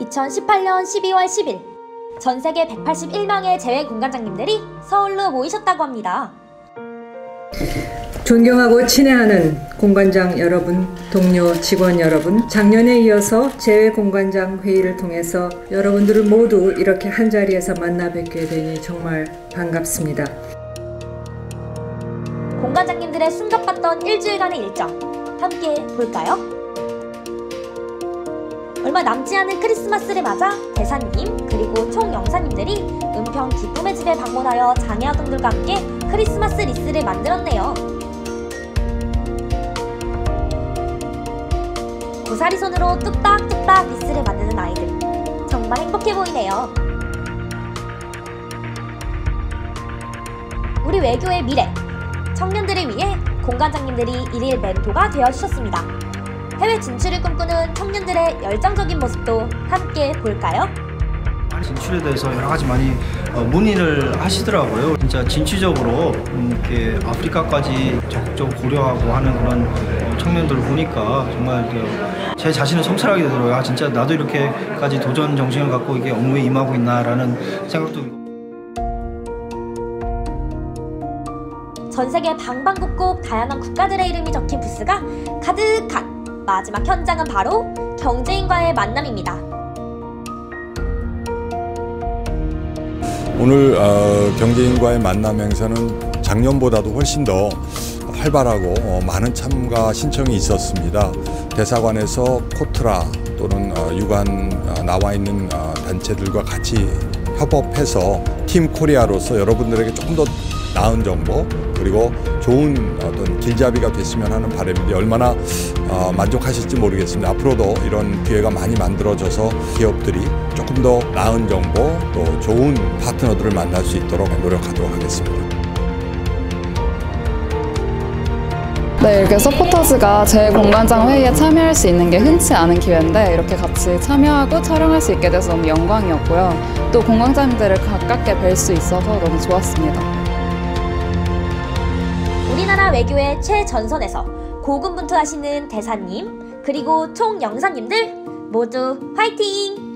2018년 12월 10일 전 세계 181명의 재외 공관장님들이 서울로 모이셨다고 합니다. 존경하고 친애하는 공관장 여러분, 동료 직원 여러분, 작년에 이어서 재외 공관장 회의를 통해서 여러분들을 모두 이렇게 한 자리에서 만나 뵙게 되니 정말 반갑습니다. 공관장님들의 숨겨봤던 일주일간의 일정 함께 볼까요? 얼마 남지 않은 크리스마스를 맞아 대사님 그리고 총영사님들이 은평 기쁨의 집에 방문하여 장애아동들과 함께 크리스마스 리스를 만들었네요. 고사리 손으로 뚝딱뚝딱 리스를 만드는 아이들 정말 행복해 보이네요. 우리 외교의 미래 청년들을 위해 공관장님들이 일일 멘토가 되어주셨습니다. 해외 진출을 꿈꾸는 청년들의 열정적인 모습도 함께 볼까요? 진출에 대해서 여러 가지 많이 어, 문의를 하시더라고요. 진짜 진취적으로 음, 이렇게 아프리카까지 적극적으로 고려하고 하는 그런 어, 청년들을 보니까 정말 제 자신을 성찰하게 되더라고요. 아, 진짜 나도 이렇게까지 도전 정신을 갖고 이게 업무에 임하고 있나라는 생각도 전 세계 방방곡곡 다양한 국가들의 이름이 적힌 부스가 가득한 마지막 현장은 바로 경제인과의 만남입니다. 오늘 어, 경제인과의 만남 행사는 작년보다도 훨씬 더 활발하고 어, 많은 참가 신청이 있었습니다. 대사관에서 코트라 또는 어, 유관 어, 나와 있는 어, 단체들과 같이 협업해서 팀 코리아로서 여러분들에게 조금 더 나은 정보 그리고 좋은 어떤 길잡이가 됐으면 하는 바람인데 얼마나 어, 만족하실지 모르겠습니다. 앞으로도 이런 기회가 많이 만들어져서 기업들이 조금 더 나은 정보 또 좋은 파트너들을 만날 수 있도록 노력하도록 하겠습니다. 네, 이렇게 서포터즈가 제 공간장 회의에 참여할 수 있는 게 흔치 않은 기회인데 이렇게 같이 참여하고 촬영할 수 있게 돼서 너무 영광이었고요. 또 공광장님들을 가깝게 뵐 수 있어서 너무 좋았습니다. 우리나라 외교의 최전선에서 고군분투하시는 대사님 그리고 총영사님들 모두 화이팅!